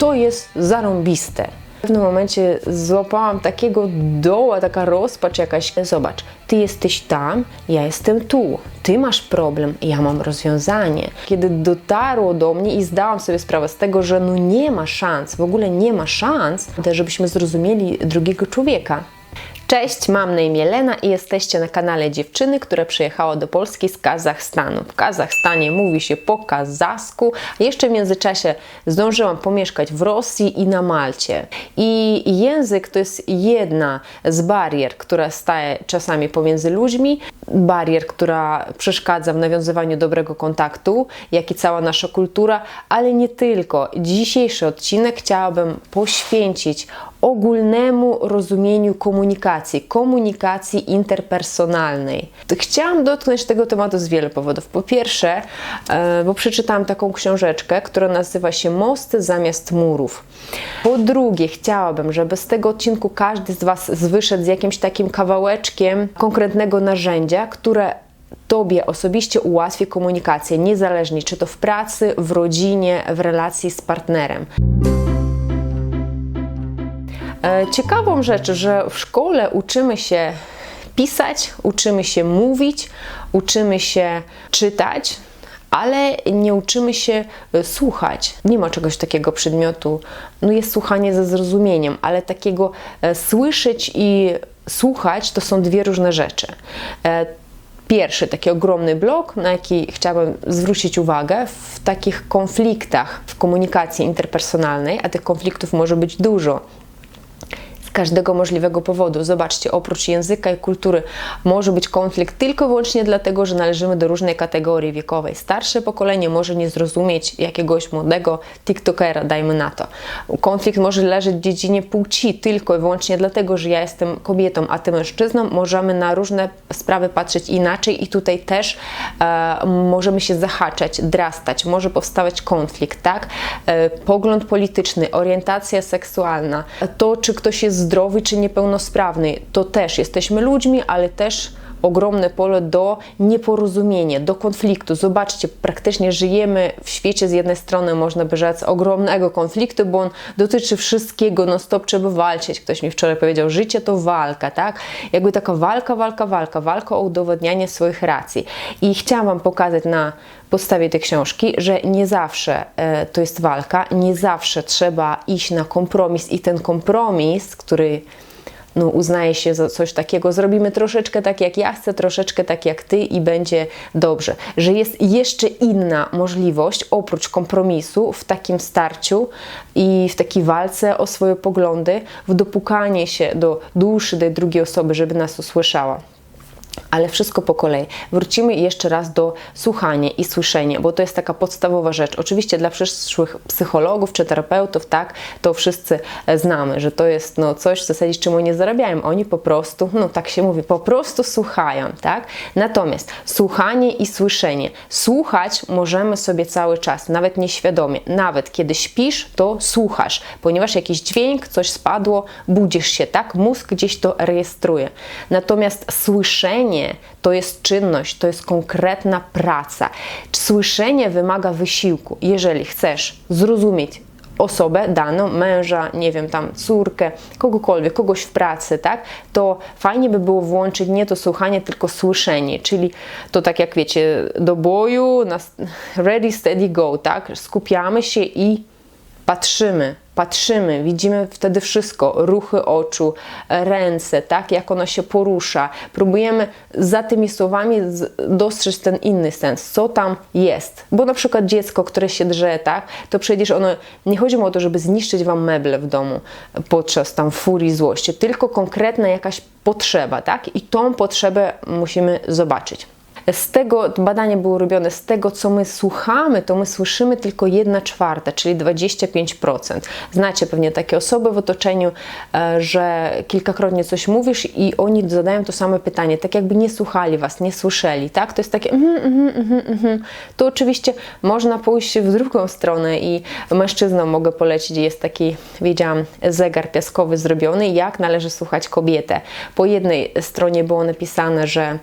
to jest zarąbiste. W pewnym momencie złapałam takiego doła, taka rozpacz jakaś. Zobacz, ty jesteś tam, ja jestem tu. Ty masz problem, ja mam rozwiązanie. Kiedy dotarło do mnie i zdałam sobie sprawę z tego, że no nie ma szans, w ogóle nie ma szans, żebyśmy zrozumieli drugiego człowieka. Cześć, mam na imię Lena i jesteście na kanale dziewczyny, która przyjechała do Polski z Kazachstanu. W Kazachstanie mówi się po kazachsku, jeszcze w międzyczasie zdążyłam pomieszkać w Rosji i na Malcie. I język to jest jedna z barier, która staje czasami pomiędzy ludźmi, barier, która przeszkadza w nawiązywaniu dobrego kontaktu, jak i cała nasza kultura, ale nie tylko. Dzisiejszy odcinek chciałabym poświęcić ogólnemu rozumieniu komunikacji, komunikacji interpersonalnej. Chciałam dotknąć tego tematu z wielu powodów. Po pierwsze, e, bo przeczytałam taką książeczkę, która nazywa się Mosty zamiast murów. Po drugie, chciałabym, żeby z tego odcinku każdy z Was wyszedł z jakimś takim kawałeczkiem konkretnego narzędzia, które Tobie osobiście ułatwi komunikację, niezależnie czy to w pracy, w rodzinie, w relacji z partnerem. E, ciekawą rzecz, że w szkole uczymy się pisać, uczymy się mówić, uczymy się czytać, ale nie uczymy się e, słuchać. Nie ma czegoś takiego przedmiotu. No jest słuchanie ze zrozumieniem, ale takiego e, słyszeć i słuchać to są dwie różne rzeczy. Pierwszy taki ogromny blok, na jaki chciałabym zwrócić uwagę w takich konfliktach w komunikacji interpersonalnej, a tych konfliktów może być dużo każdego możliwego powodu. Zobaczcie, oprócz języka i kultury może być konflikt tylko i wyłącznie dlatego, że należymy do różnej kategorii wiekowej. Starsze pokolenie może nie zrozumieć jakiegoś młodego TikTokera, dajmy na to. Konflikt może leżeć w dziedzinie płci tylko i wyłącznie dlatego, że ja jestem kobietą, a ty mężczyzną. Możemy na różne sprawy patrzeć inaczej i tutaj też e, możemy się zahaczać, drastać, może powstawać konflikt, tak? E, pogląd polityczny, orientacja seksualna, to czy ktoś jest zdrowy czy niepełnosprawny. To też jesteśmy ludźmi, ale też ogromne pole do nieporozumienia, do konfliktu. Zobaczcie, praktycznie żyjemy w świecie z jednej strony, można by rzec, ogromnego konfliktu, bo on dotyczy wszystkiego, no stop trzeba walczyć. Ktoś mi wczoraj powiedział, życie to walka, tak? Jakby taka walka, walka, walka, walka o udowodnianie swoich racji. I chciałam Wam pokazać na podstawie tej książki, że nie zawsze e, to jest walka, nie zawsze trzeba iść na kompromis i ten kompromis, który no, uznaje się za coś takiego, zrobimy troszeczkę tak jak ja chcę, troszeczkę tak jak ty i będzie dobrze. Że jest jeszcze inna możliwość oprócz kompromisu w takim starciu i w takiej walce o swoje poglądy, w dopukanie się do duszy tej drugiej osoby, żeby nas usłyszała ale wszystko po kolei. Wrócimy jeszcze raz do słuchania i słyszenia, bo to jest taka podstawowa rzecz. Oczywiście dla przyszłych psychologów czy terapeutów, tak, to wszyscy e, znamy, że to jest no, coś w zasadzie, czemu nie zarabiają. Oni po prostu, no tak się mówi, po prostu słuchają, tak? Natomiast słuchanie i słyszenie. Słuchać możemy sobie cały czas, nawet nieświadomie. Nawet kiedy śpisz, to słuchasz, ponieważ jakiś dźwięk, coś spadło, budzisz się, tak? Mózg gdzieś to rejestruje. Natomiast słyszenie to jest czynność, to jest konkretna praca. Słyszenie wymaga wysiłku. Jeżeli chcesz zrozumieć osobę daną, męża, nie wiem, tam córkę, kogokolwiek, kogoś w pracy, tak, to fajnie by było włączyć nie to słuchanie, tylko słyszenie, czyli to tak jak wiecie, do boju, ready, steady, go, tak, skupiamy się i patrzymy, patrzymy, widzimy wtedy wszystko, ruchy oczu, ręce, tak, jak ono się porusza. Próbujemy za tymi słowami dostrzec ten inny sens, co tam jest. Bo na przykład dziecko, które się drze, tak, to przecież ono, nie chodzi o to, żeby zniszczyć Wam meble w domu podczas tam furii, złości, tylko konkretna jakaś potrzeba, tak, i tą potrzebę musimy zobaczyć. Z tego badanie było robione z tego, co my słuchamy, to my słyszymy tylko 1 czwarta, czyli 25%. Znacie pewnie takie osoby w otoczeniu, e, że kilkakrotnie coś mówisz i oni zadają to samo pytanie, tak jakby nie słuchali was, nie słyszeli, tak? To jest takie mm, mm, mm, mm, To oczywiście można pójść w drugą stronę i mężczyznom mogę polecić, jest taki, wiedziałam, zegar piaskowy zrobiony, jak należy słuchać kobietę. Po jednej stronie było napisane, że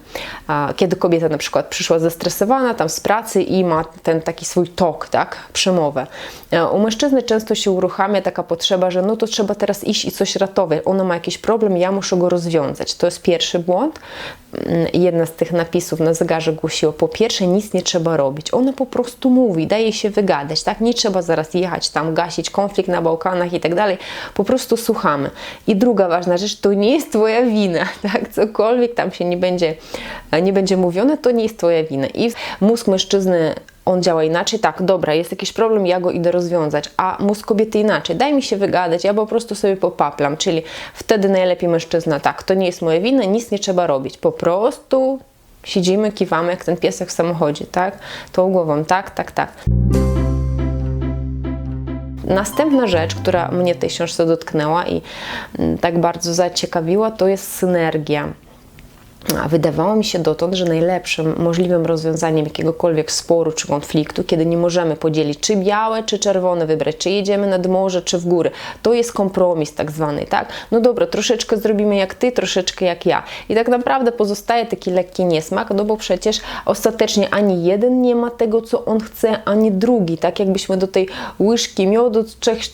a, kiedy kobieta na przykład przyszła zestresowana tam z pracy i ma ten taki swój tok, tak, przemowę. E, u mężczyzny często się uruchamia taka potrzeba, że no to trzeba teraz iść i coś ratować. Ona ma jakiś problem, ja muszę go rozwiązać. To jest pierwszy błąd. Mm, jedna z tych napisów na zegarze głosiło, po pierwsze nic nie trzeba robić. Ona po prostu mówi, daje się wygadać, tak? Nie trzeba zaraz jechać tam, gasić konflikt na Bałkanach i tak dalej. Po prostu słuchamy. I druga ważna rzecz, to nie jest Twoja wina, tak? Cokolwiek tam się nie będzie, nie będzie mówione, to nie jest Twoja wina. I mózg mężczyzny on działa inaczej, tak, dobra, jest jakiś problem, ja go idę rozwiązać, a mózg kobiety inaczej, daj mi się wygadać, ja po prostu sobie popaplam, czyli wtedy najlepiej mężczyzna, tak, to nie jest moja wina, nic nie trzeba robić, po prostu siedzimy, kiwamy jak ten piesek w samochodzie, tak, tą głową, tak, tak, tak. Następna rzecz, która mnie tej książce dotknęła i mm, tak bardzo zaciekawiła, to jest synergia. A wydawało mi się dotąd, że najlepszym możliwym rozwiązaniem jakiegokolwiek sporu czy konfliktu, kiedy nie możemy podzielić czy białe, czy czerwone wybrać, czy jedziemy nad morze, czy w góry, to jest kompromis tak zwany, tak? No dobra, troszeczkę zrobimy jak ty, troszeczkę jak ja. I tak naprawdę pozostaje taki lekki niesmak, no bo przecież ostatecznie ani jeden nie ma tego, co on chce, ani drugi. Tak jakbyśmy do tej łyżki miodu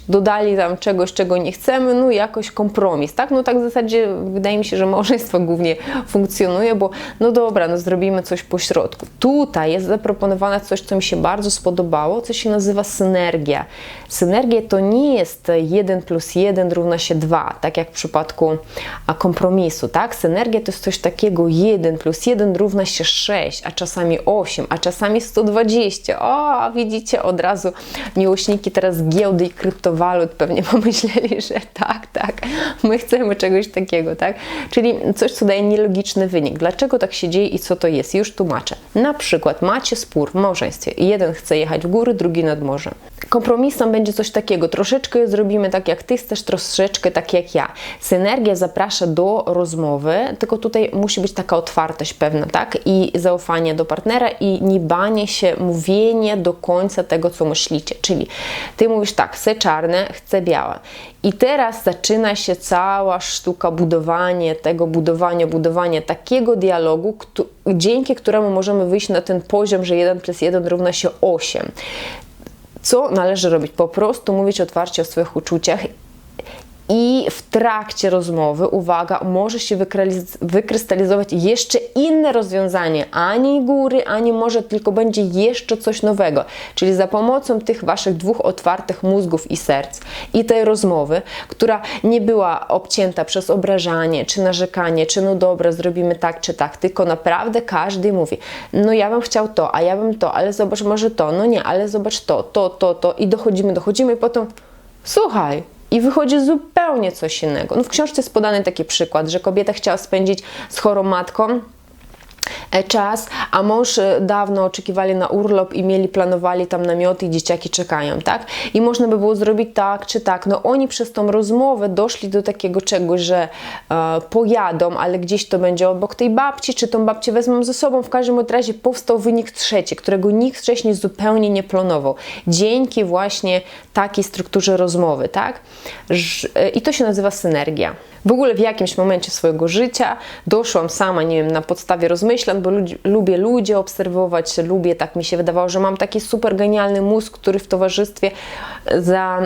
dodali tam czegoś, czego nie chcemy, no jakoś kompromis, tak? No tak w zasadzie wydaje mi się, że małżeństwo głównie funkcjonuje funkcjonuje, bo no dobra, no zrobimy coś po środku. Tutaj jest zaproponowane coś, co mi się bardzo spodobało, co się nazywa synergia. Synergia to nie jest 1 plus 1 równa się 2, tak jak w przypadku kompromisu, tak? Synergia to jest coś takiego 1 plus 1 równa się 6, a czasami 8, a czasami 120. O, widzicie od razu miłośniki teraz giełdy i kryptowalut pewnie pomyśleli, że tak, tak, my chcemy czegoś takiego, tak? Czyli coś, co daje nielogiczny wynik. Dlaczego tak się dzieje i co to jest? Już tłumaczę. Na przykład macie spór w małżeństwie jeden chce jechać w góry, drugi nad morze. Kompromisem będzie coś takiego, troszeczkę zrobimy tak jak ty chcesz, troszeczkę tak jak ja. Synergia zaprasza do rozmowy, tylko tutaj musi być taka otwartość pewna, tak? I zaufanie do partnera i nie banie się, mówienie do końca tego, co myślicie. Czyli ty mówisz tak, chcę czarne, chcę białe. I teraz zaczyna się cała sztuka budowania tego, budowania, budowania takiego dialogu, dzięki któremu możemy wyjść na ten poziom, że 1 plus 1 równa się 8. Co należy robić? Po prostu mówić otwarcie o swoich uczuciach i w trakcie rozmowy, uwaga, może się wykrystalizować jeszcze inne rozwiązanie, ani góry, ani może tylko będzie jeszcze coś nowego. Czyli za pomocą tych waszych dwóch otwartych mózgów i serc i tej rozmowy, która nie była obcięta przez obrażanie, czy narzekanie, czy no dobra, zrobimy tak, czy tak, tylko naprawdę każdy mówi, no ja bym chciał to, a ja bym to, ale zobacz może to, no nie, ale zobacz to, to, to, to i dochodzimy, dochodzimy i potem słuchaj, i wychodzi zupełnie coś innego. No w książce jest podany taki przykład, że kobieta chciała spędzić z chorą matką czas, a mąż e, dawno oczekiwali na urlop i mieli, planowali tam namioty i dzieciaki czekają, tak? I można by było zrobić tak czy tak. No oni przez tą rozmowę doszli do takiego czegoś, że e, pojadą, ale gdzieś to będzie obok tej babci, czy tą babcię wezmą ze sobą. W każdym razie powstał wynik trzeci, którego nikt wcześniej zupełnie nie planował. Dzięki właśnie takiej strukturze rozmowy, tak? E, I to się nazywa synergia. W ogóle w jakimś momencie swojego życia doszłam sama, nie wiem, na podstawie rozmyślań, bo ludzi, lubię ludzi obserwować, lubię, tak mi się wydawało, że mam taki super genialny mózg, który w towarzystwie za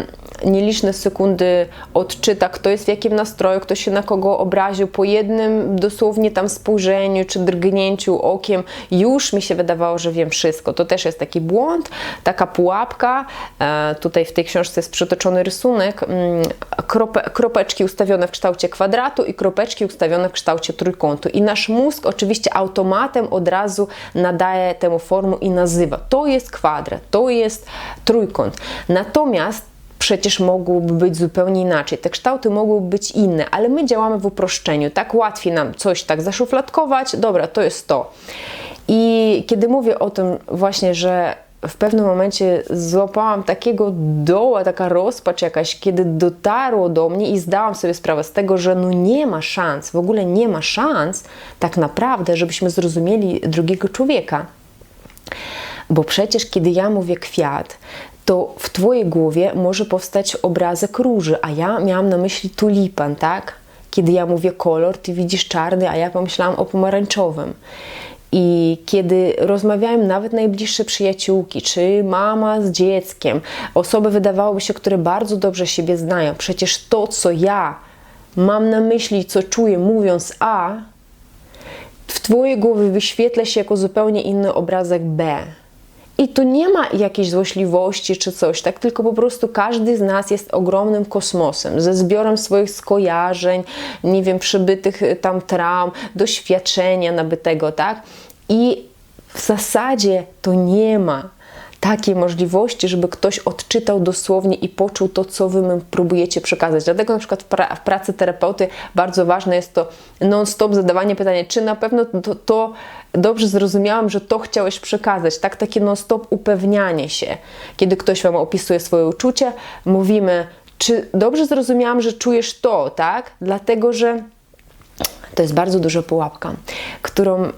nieliczne sekundy odczyta, kto jest w jakim nastroju, kto się na kogo obraził, po jednym dosłownie tam spojrzeniu czy drgnięciu okiem, już mi się wydawało, że wiem wszystko. To też jest taki błąd, taka pułapka. E, tutaj w tej książce jest przytoczony rysunek, mm, krope, kropeczki ustawione w kształcie kształcie kwadratu i kropeczki ustawione w kształcie trójkątu. I nasz mózg oczywiście automatem od razu nadaje temu formę i nazywa. To jest kwadrat, to jest trójkąt. Natomiast przecież mogłoby być zupełnie inaczej. Te kształty mogłyby być inne, ale my działamy w uproszczeniu. Tak łatwiej nam coś tak zaszufladkować. Dobra, to jest to. I kiedy mówię o tym właśnie, że w pewnym momencie złapałam takiego doła, taka rozpacz jakaś, kiedy dotarło do mnie i zdałam sobie sprawę z tego, że no nie ma szans, w ogóle nie ma szans tak naprawdę, żebyśmy zrozumieli drugiego człowieka. Bo przecież kiedy ja mówię kwiat, to w Twojej głowie może powstać obrazek róży, a ja miałam na myśli tulipan, tak? Kiedy ja mówię kolor, Ty widzisz czarny, a ja pomyślałam o pomarańczowym. I kiedy rozmawiają nawet najbliższe przyjaciółki, czy mama z dzieckiem, osoby wydawałoby się, które bardzo dobrze siebie znają, przecież to, co ja mam na myśli, co czuję mówiąc A, w Twojej głowie wyświetla się jako zupełnie inny obrazek B. I tu nie ma jakiejś złośliwości czy coś, tak? Tylko po prostu każdy z nas jest ogromnym kosmosem, ze zbiorem swoich skojarzeń, nie wiem, przybytych y, tam traum, doświadczenia nabytego, tak? I w zasadzie to nie ma takiej możliwości, żeby ktoś odczytał dosłownie i poczuł to, co wy próbujecie przekazać. Dlatego na przykład w, pra w pracy terapeuty bardzo ważne jest to non-stop zadawanie pytania, czy na pewno to, to dobrze zrozumiałam, że to chciałeś przekazać. Tak, takie non-stop upewnianie się. Kiedy ktoś wam opisuje swoje uczucia, mówimy, czy dobrze zrozumiałam, że czujesz to, tak? Dlatego, że to jest bardzo duża pułapka, którą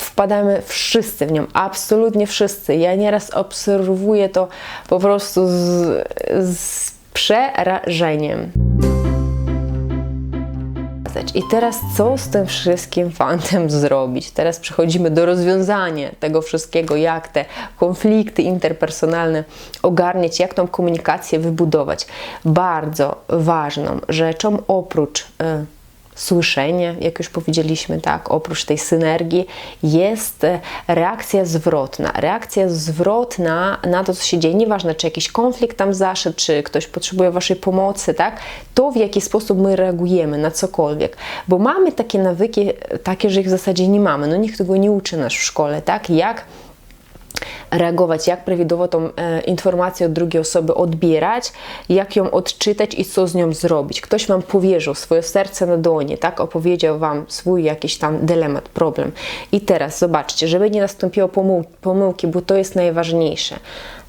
wpadamy wszyscy w nią, absolutnie wszyscy. Ja nieraz obserwuję to po prostu z, z przerażeniem. I teraz co z tym wszystkim fantem zrobić? Teraz przechodzimy do rozwiązania tego wszystkiego, jak te konflikty interpersonalne ogarniać, jak tą komunikację wybudować. Bardzo ważną rzeczą oprócz y, słyszenie, jak już powiedzieliśmy, tak, oprócz tej synergii, jest e, reakcja zwrotna. Reakcja zwrotna na to, co się dzieje, nieważne, czy jakiś konflikt tam zaszedł, czy ktoś potrzebuje Waszej pomocy, tak, to w jaki sposób my reagujemy na cokolwiek. Bo mamy takie nawyki, takie, że ich w zasadzie nie mamy. No nikt tego nie uczy nas w szkole, tak, jak reagować, jak prawidłowo tą e, informację od drugiej osoby odbierać, jak ją odczytać i co z nią zrobić. Ktoś Wam powierzył swoje serce na dłonie, tak, opowiedział Wam swój jakiś tam dylemat, problem. I teraz zobaczcie, żeby nie nastąpiło pomyłki, bo to jest najważniejsze.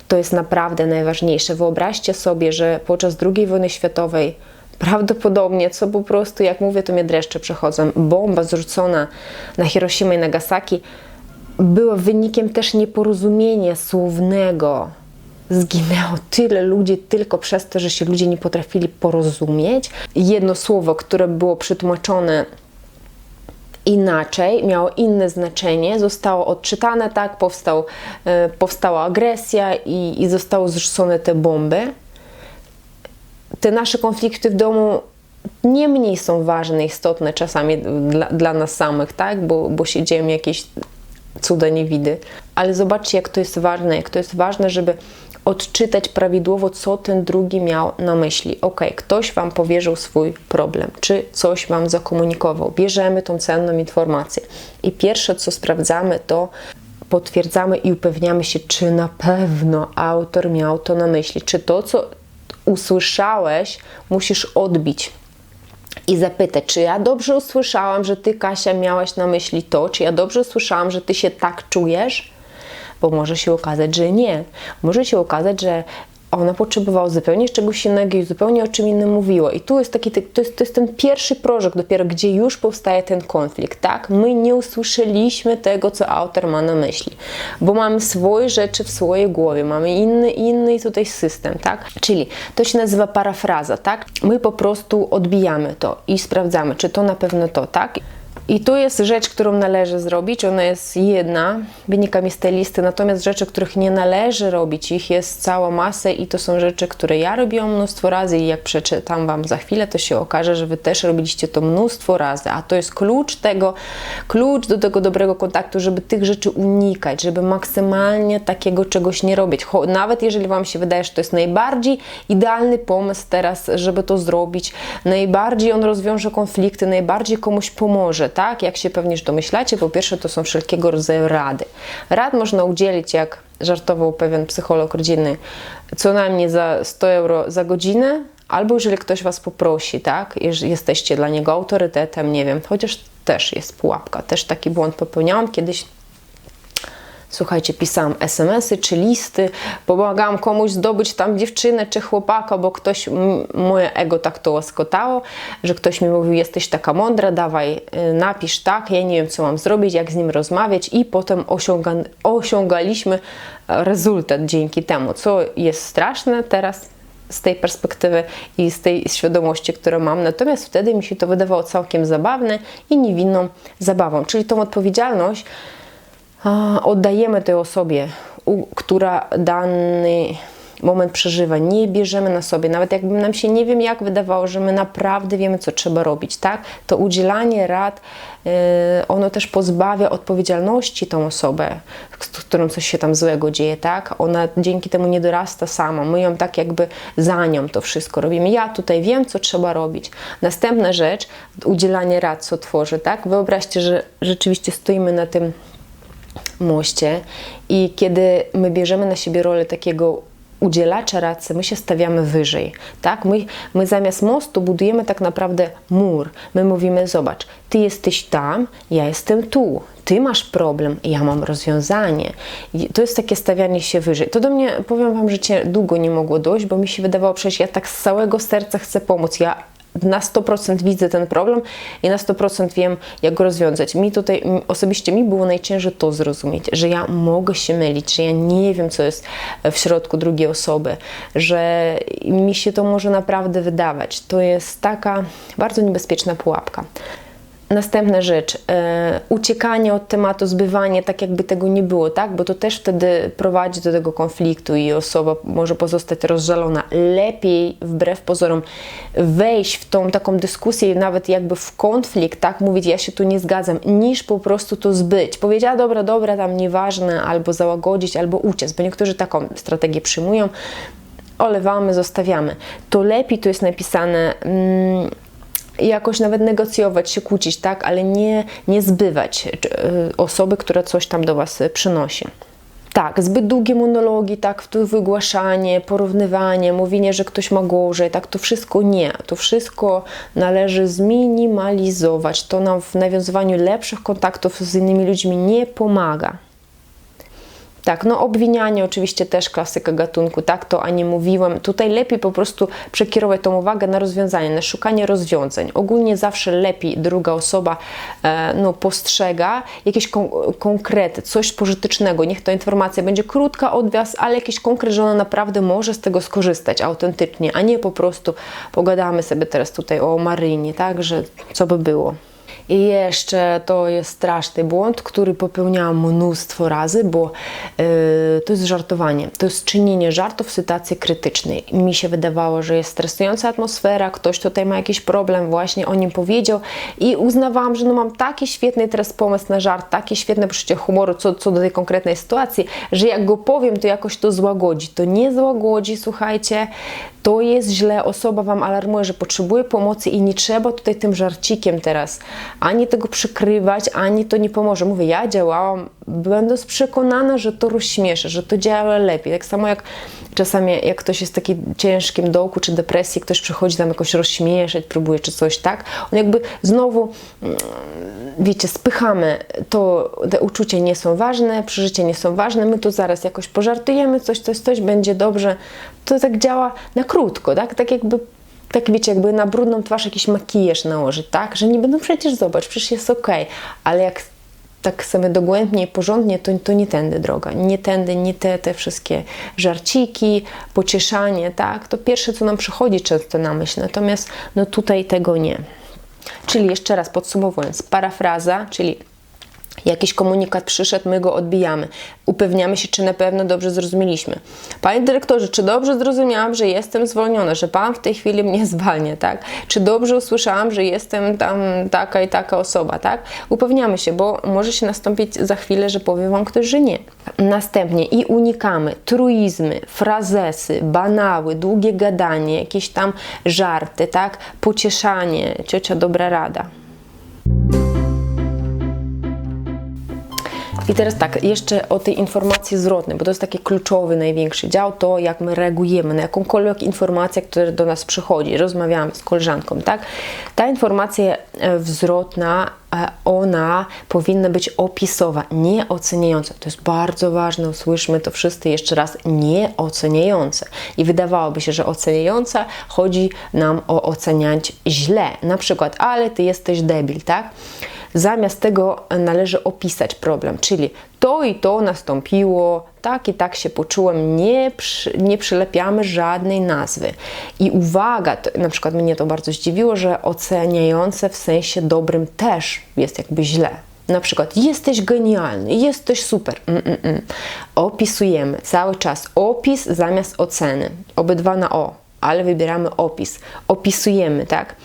To jest naprawdę najważniejsze. Wyobraźcie sobie, że podczas II wojny światowej prawdopodobnie, co po prostu, jak mówię, to mnie dreszcze przechodzą, bomba zrzucona na Hiroshima i Nagasaki było wynikiem też nieporozumienia słownego. Zginęło tyle ludzi tylko przez to, że się ludzie nie potrafili porozumieć. Jedno słowo, które było przetłumaczone inaczej, miało inne znaczenie, zostało odczytane tak, powstał, e, powstała agresja i, i zostały zrzucone te bomby. Te nasze konflikty w domu nie mniej są ważne, istotne czasami dla, dla nas samych, tak? bo, bo się dzieją jakieś cuda nie widy. Ale zobaczcie, jak to jest ważne, jak to jest ważne, żeby odczytać prawidłowo, co ten drugi miał na myśli. Ok, ktoś Wam powierzył swój problem, czy coś Wam zakomunikował. Bierzemy tą cenną informację. I pierwsze, co sprawdzamy, to potwierdzamy i upewniamy się, czy na pewno autor miał to na myśli, czy to, co usłyszałeś, musisz odbić i zapytać, czy ja dobrze usłyszałam, że ty, Kasia, miałaś na myśli to, czy ja dobrze usłyszałam, że ty się tak czujesz? Bo może się okazać, że nie. Może się okazać, że ona potrzebowała zupełnie czegoś innego i zupełnie o czym innym mówiła. I tu jest taki, to jest, to jest ten pierwszy prożek dopiero, gdzie już powstaje ten konflikt, tak? My nie usłyszeliśmy tego, co autor ma na myśli, bo mamy swoje rzeczy w swojej głowie, mamy inny, inny tutaj system, tak? Czyli to się nazywa parafraza, tak? My po prostu odbijamy to i sprawdzamy, czy to na pewno to, tak? I tu jest rzecz, którą należy zrobić. Ona jest jedna, wynika mi z tej listy, natomiast rzeczy, których nie należy robić, ich jest cała masa i to są rzeczy, które ja robiłam mnóstwo razy i jak przeczytam Wam za chwilę, to się okaże, że Wy też robiliście to mnóstwo razy, a to jest klucz tego, klucz do tego dobrego kontaktu, żeby tych rzeczy unikać, żeby maksymalnie takiego czegoś nie robić. Nawet jeżeli Wam się wydaje, że to jest najbardziej idealny pomysł teraz, żeby to zrobić, najbardziej on rozwiąże konflikty, najbardziej komuś pomoże, tak? Tak? Jak się pewnie już domyślacie, po pierwsze to są wszelkiego rodzaju rady. Rad można udzielić, jak żartował pewien psycholog rodzinny, co najmniej za 100 euro za godzinę, albo jeżeli ktoś Was poprosi, tak? Jesteście dla niego autorytetem, nie wiem, chociaż też jest pułapka. Też taki błąd popełniałam kiedyś Słuchajcie, pisałam SMS-y czy listy, pomagałam komuś zdobyć tam dziewczynę czy chłopaka, bo ktoś, moje ego tak to łaskotało, że ktoś mi mówił, jesteś taka mądra, dawaj, y, napisz tak, ja nie wiem, co mam zrobić, jak z nim rozmawiać i potem osiąga, osiągaliśmy rezultat dzięki temu, co jest straszne teraz z tej perspektywy i z tej świadomości, którą mam. Natomiast wtedy mi się to wydawało całkiem zabawne i niewinną zabawą. Czyli tą odpowiedzialność oddajemy tej osobie, która dany moment przeżywa, nie bierzemy na sobie, nawet jakby nam się nie wiem jak wydawało, że my naprawdę wiemy, co trzeba robić, tak? To udzielanie rad, yy, ono też pozbawia odpowiedzialności tą osobę, z którą coś się tam złego dzieje, tak? Ona dzięki temu nie dorasta sama, my ją tak jakby za nią to wszystko robimy. Ja tutaj wiem, co trzeba robić. Następna rzecz, udzielanie rad, co tworzy, tak? Wyobraźcie, że rzeczywiście stoimy na tym moście i kiedy my bierzemy na siebie rolę takiego udzielacza racy, my się stawiamy wyżej, tak? My, my zamiast mostu budujemy tak naprawdę mur. My mówimy, zobacz, ty jesteś tam, ja jestem tu. Ty masz problem, ja mam rozwiązanie. I to jest takie stawianie się wyżej. To do mnie, powiem Wam, że cię długo nie mogło dojść, bo mi się wydawało, przecież ja tak z całego serca chcę pomóc. Ja na 100% widzę ten problem i na 100% wiem, jak go rozwiązać. Mi tutaj, osobiście mi było najciężej to zrozumieć, że ja mogę się mylić, że ja nie wiem, co jest w środku drugiej osoby, że mi się to może naprawdę wydawać. To jest taka bardzo niebezpieczna pułapka. Następna rzecz, e, uciekanie od tematu, zbywanie, tak jakby tego nie było, tak? Bo to też wtedy prowadzi do tego konfliktu i osoba może pozostać rozżalona. Lepiej, wbrew pozorom, wejść w tą taką dyskusję, nawet jakby w konflikt, tak? Mówić, ja się tu nie zgadzam, niż po prostu to zbyć. Powiedziała, dobra, dobra, tam nieważne, albo załagodzić, albo uciec, bo niektórzy taką strategię przyjmują. Olewamy, zostawiamy. To lepiej tu jest napisane. Mm, jakoś nawet negocjować, się kłócić, tak, ale nie, nie zbywać e, osoby, która coś tam do Was przynosi. Tak, zbyt długie monologi, tak, to wygłaszanie, porównywanie, mówienie, że ktoś ma gorzej, tak, to wszystko nie. To wszystko należy zminimalizować. To nam w nawiązywaniu lepszych kontaktów z innymi ludźmi nie pomaga. Tak, no obwinianie oczywiście też klasyka gatunku, tak, to ani mówiłem. Tutaj lepiej po prostu przekierować tą uwagę na rozwiązanie, na szukanie rozwiązań. Ogólnie zawsze lepiej druga osoba e, no, postrzega jakieś kon konkrety, coś pożytecznego. Niech ta informacja będzie krótka od Was, ale jakiś konkret, że ona naprawdę może z tego skorzystać autentycznie, a nie po prostu pogadamy sobie teraz tutaj o Marynie, tak, że co by było. I jeszcze to jest straszny błąd, który popełniałam mnóstwo razy, bo yy, to jest żartowanie. To jest czynienie żartów w sytuacji krytycznej. Mi się wydawało, że jest stresująca atmosfera, ktoś tutaj ma jakiś problem, właśnie o nim powiedział i uznawałam, że no mam taki świetny teraz pomysł na żart, takie świetne poczucie humoru co, co do tej konkretnej sytuacji, że jak go powiem, to jakoś to złagodzi. To nie złagodzi, słuchajcie, to jest źle, osoba Wam alarmuje, że potrzebuje pomocy i nie trzeba tutaj tym żarcikiem teraz ani tego przykrywać, ani to nie pomoże. Mówię, ja działałam, będąc przekonana, że to rozśmieszę, że to działa lepiej. Tak samo jak czasami, jak ktoś jest w takim ciężkim dołku czy depresji, ktoś przychodzi tam jakoś rozśmieszać, próbuje czy coś, tak? On jakby znowu, mm, wiecie, spychamy, to te uczucia nie są ważne, przeżycia nie są ważne, my tu zaraz jakoś pożartujemy, coś, coś, coś, będzie dobrze. To tak działa na krótko, tak? Tak jakby tak wiecie, jakby na brudną twarz jakiś makijaż nałożyć, tak? Że nie będą przecież zobacz, przecież jest ok, ale jak tak sobie dogłębnie porządnie, to, to nie tędy droga, nie tędy, nie te, te wszystkie żarciki, pocieszanie, tak? To pierwsze, co nam przychodzi często na myśl, natomiast no tutaj tego nie. Czyli jeszcze raz podsumowując, parafraza, czyli Jakiś komunikat przyszedł, my go odbijamy. Upewniamy się, czy na pewno dobrze zrozumieliśmy. Panie dyrektorze, czy dobrze zrozumiałam, że jestem zwolniona, że pan w tej chwili mnie zwalnia, tak? Czy dobrze usłyszałam, że jestem tam taka i taka osoba, tak? Upewniamy się, bo może się nastąpić za chwilę, że powie wam ktoś, że nie. Następnie i unikamy truizmy, frazesy, banały, długie gadanie, jakieś tam żarty, tak? Pocieszanie, ciocia dobra rada. I teraz tak, jeszcze o tej informacji zwrotnej, bo to jest taki kluczowy, największy dział, to jak my reagujemy na jakąkolwiek informację, która do nas przychodzi, rozmawiamy z koleżanką, tak? Ta informacja e, zwrotna, e, ona powinna być opisowa, nie oceniająca. To jest bardzo ważne, usłyszmy to wszyscy jeszcze raz, nie oceniające. I wydawałoby się, że oceniająca chodzi nam o oceniać źle. Na przykład, ale ty jesteś debil, tak? Zamiast tego należy opisać problem, czyli to i to nastąpiło, tak i tak się poczułem, nie, przy, nie przylepiamy żadnej nazwy. I uwaga, to, na przykład mnie to bardzo zdziwiło, że oceniające w sensie dobrym też jest jakby źle. Na przykład, jesteś genialny, jesteś super. Mm, mm, mm. Opisujemy cały czas opis zamiast oceny. Obydwa na o, ale wybieramy opis. Opisujemy, tak?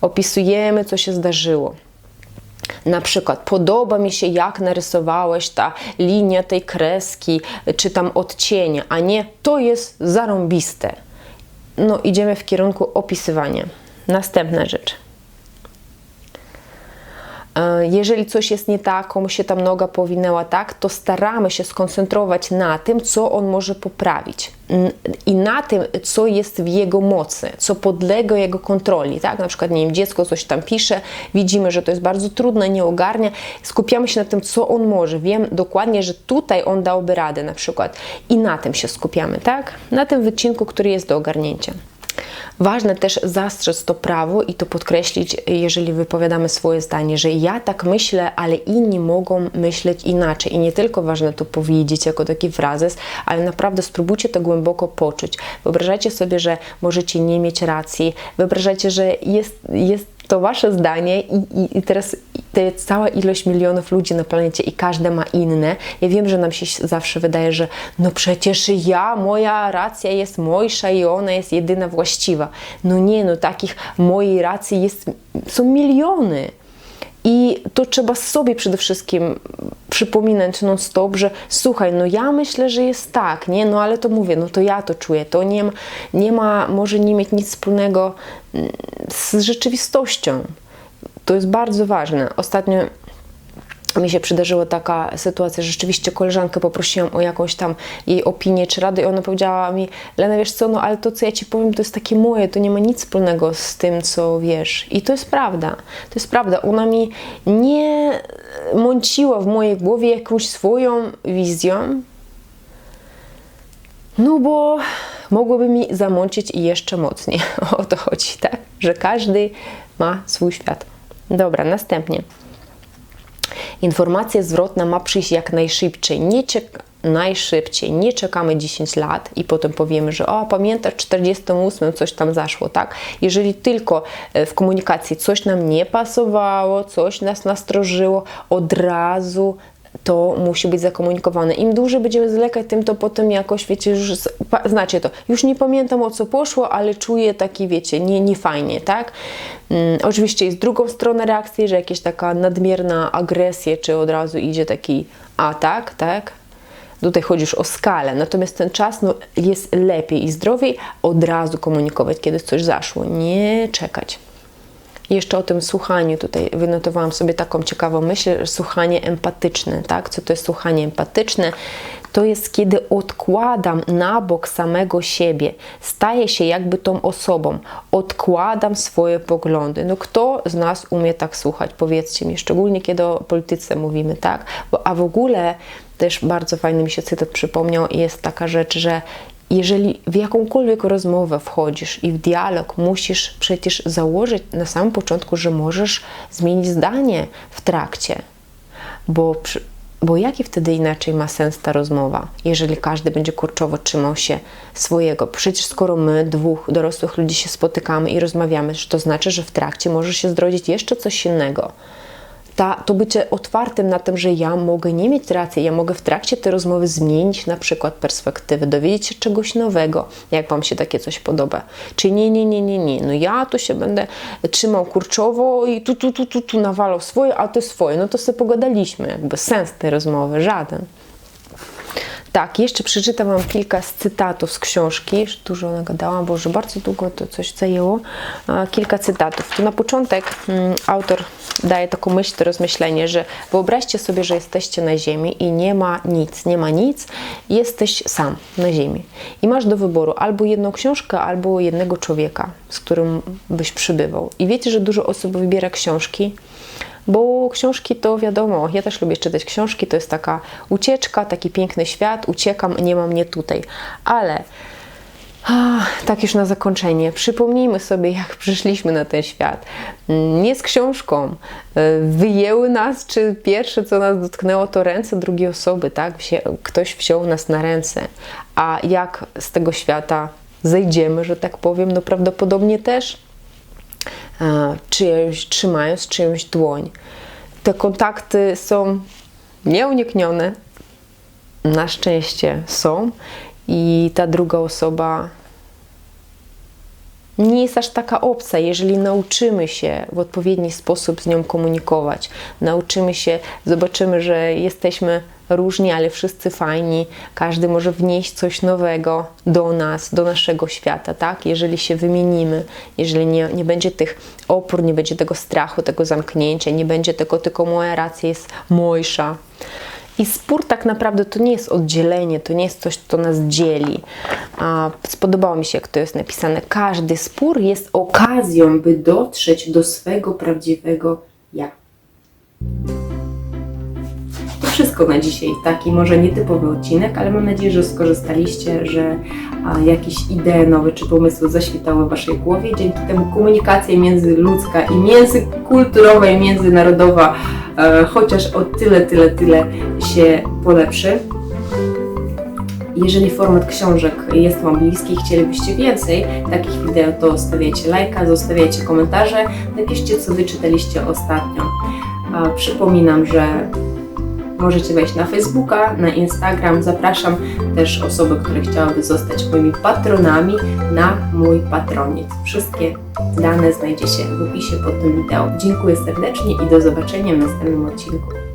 Opisujemy, co się zdarzyło. Na przykład, podoba mi się, jak narysowałeś ta linia tej kreski, czy tam odcienia, a nie to jest zarąbiste. No, idziemy w kierunku opisywania. Następna rzecz. E, jeżeli coś jest nie tak, komuś się tam noga powinęła tak, to staramy się skoncentrować na tym, co on może poprawić i na tym, co jest w jego mocy, co podlega jego kontroli, tak? Na przykład, nie wiem, dziecko coś tam pisze, widzimy, że to jest bardzo trudne, nie ogarnia, skupiamy się na tym, co on może, wiem dokładnie, że tutaj on dałby radę na przykład i na tym się skupiamy, tak? Na tym wycinku, który jest do ogarnięcia. Ważne też zastrzec to prawo i to podkreślić, jeżeli wypowiadamy swoje zdanie, że ja tak myślę, ale inni mogą myśleć inaczej. I nie tylko ważne to powiedzieć jako taki frazes, ale naprawdę spróbujcie to głęboko poczuć. Wyobrażajcie sobie, że możecie nie mieć racji, wyobrażajcie, że jest, jest to wasze zdanie i, i, i teraz jest cała ilość milionów ludzi na planecie i każde ma inne. Ja wiem, że nam się zawsze wydaje, że no przecież ja, moja racja jest mojsza i ona jest jedyna właściwa. No nie, no takich mojej racji jest, są miliony. I to trzeba sobie przede wszystkim przypominać non-stop, że słuchaj, no ja myślę, że jest tak, nie? No ale to mówię, no to ja to czuję. To nie ma, nie ma może nie mieć nic wspólnego mm, z rzeczywistością. To jest bardzo ważne. Ostatnio mi się przydarzyła taka sytuacja, że rzeczywiście koleżankę poprosiłam o jakąś tam jej opinię czy radę i ona powiedziała mi, Lena, wiesz co, no ale to, co ja Ci powiem, to jest takie moje, to nie ma nic wspólnego z tym, co wiesz. I to jest prawda. To jest prawda. Ona mi nie mąciła w mojej głowie jakąś swoją wizją, no bo mogłoby mi zamącić jeszcze mocniej. O to chodzi, tak? Że każdy ma swój świat. Dobra, następnie. Informacja zwrotna ma przyjść jak najszybciej. Nie czek najszybciej. Nie czekamy 10 lat i potem powiemy, że o, pamiętasz, w 48 coś tam zaszło, tak? Jeżeli tylko e, w komunikacji coś nam nie pasowało, coś nas nastrożyło, od razu to musi być zakomunikowane. Im dłużej będziemy zwlekać, tym to potem jakoś, wiecie, już znacie to. Już nie pamiętam o co poszło, ale czuję taki, wiecie, nie, nie fajnie, tak? Hmm, oczywiście jest drugą stronę reakcji, że jakaś taka nadmierna agresja, czy od razu idzie taki atak, tak? Tutaj chodzi już o skalę, natomiast ten czas no, jest lepiej i zdrowiej od razu komunikować, kiedy coś zaszło, nie czekać. Jeszcze o tym słuchaniu tutaj wynotowałam sobie taką ciekawą myśl, słuchanie empatyczne, tak? Co to jest słuchanie empatyczne? To jest kiedy odkładam na bok samego siebie, staję się jakby tą osobą, odkładam swoje poglądy. No kto z nas umie tak słuchać? Powiedzcie mi, szczególnie kiedy o polityce mówimy, tak? Bo, a w ogóle też bardzo fajny mi się cytat przypomniał jest taka rzecz, że jeżeli w jakąkolwiek rozmowę wchodzisz i w dialog, musisz przecież założyć na samym początku, że możesz zmienić zdanie w trakcie, bo, bo jaki wtedy inaczej ma sens ta rozmowa, jeżeli każdy będzie kurczowo trzymał się swojego? Przecież skoro my, dwóch dorosłych ludzi się spotykamy i rozmawiamy, to znaczy, że w trakcie może się zrodzić jeszcze coś innego ta, to bycie otwartym na tym, że ja mogę nie mieć racji, ja mogę w trakcie tej rozmowy zmienić na przykład perspektywę, dowiedzieć się czegoś nowego, jak Wam się takie coś podoba. Czy nie, nie, nie, nie, nie, no ja tu się będę trzymał kurczowo i tu, tu, tu, tu, tu nawalał swoje, a ty swoje. No to sobie pogadaliśmy, jakby sens tej rozmowy, żaden. Tak, jeszcze przeczytam Wam kilka z cytatów z książki. Dużo nagadałam, bo już bardzo długo to coś zajęło. Kilka cytatów. To na początek mm, autor daje taką myśl, to rozmyślenie, że wyobraźcie sobie, że jesteście na ziemi i nie ma nic, nie ma nic, jesteś sam na ziemi. I masz do wyboru albo jedną książkę, albo jednego człowieka, z którym byś przybywał. I wiecie, że dużo osób wybiera książki, bo książki to wiadomo, ja też lubię czytać książki, to jest taka ucieczka, taki piękny świat, uciekam, nie mam mnie tutaj. Ale tak już na zakończenie, przypomnijmy sobie, jak przyszliśmy na ten świat. Nie z książką. Wyjęły nas, czy pierwsze, co nas dotknęło, to ręce drugiej osoby, tak? Ktoś wziął nas na ręce. A jak z tego świata zejdziemy, że tak powiem, no prawdopodobnie też czyjąś, trzymając czyjąś dłoń. te kontakty są nieuniknione. Na szczęście są i ta druga osoba nie jest aż taka obca, jeżeli nauczymy się w odpowiedni sposób z nią komunikować. Nauczymy się, zobaczymy, że jesteśmy różni, ale wszyscy fajni. Każdy może wnieść coś nowego do nas, do naszego świata, tak? Jeżeli się wymienimy, jeżeli nie, nie będzie tych opór, nie będzie tego strachu, tego zamknięcia, nie będzie tego, tylko moja racja jest mojsza. I spór tak naprawdę to nie jest oddzielenie, to nie jest coś, co nas dzieli. Spodobało mi się, jak to jest napisane. Każdy spór jest okazją, by dotrzeć do swego prawdziwego ja. To wszystko na dzisiaj. Taki może nietypowy odcinek, ale mam nadzieję, że skorzystaliście, że jakieś idee nowe czy pomysły zaświtały w Waszej głowie. Dzięki temu komunikacja międzyludzka i międzykulturowa i międzynarodowa chociaż o tyle, tyle, tyle się polepszy. Jeżeli format książek jest Wam bliski i chcielibyście więcej takich wideo, to stawiajcie lajka, zostawiajcie komentarze, napiszcie co wyczytaliście ostatnio. Przypominam, że możecie wejść na Facebooka, na Instagram. Zapraszam też osoby, które chciałyby zostać moimi patronami na mój patronit. Wszystkie dane znajdziecie w opisie pod tym wideo. Dziękuję serdecznie i do zobaczenia w następnym odcinku.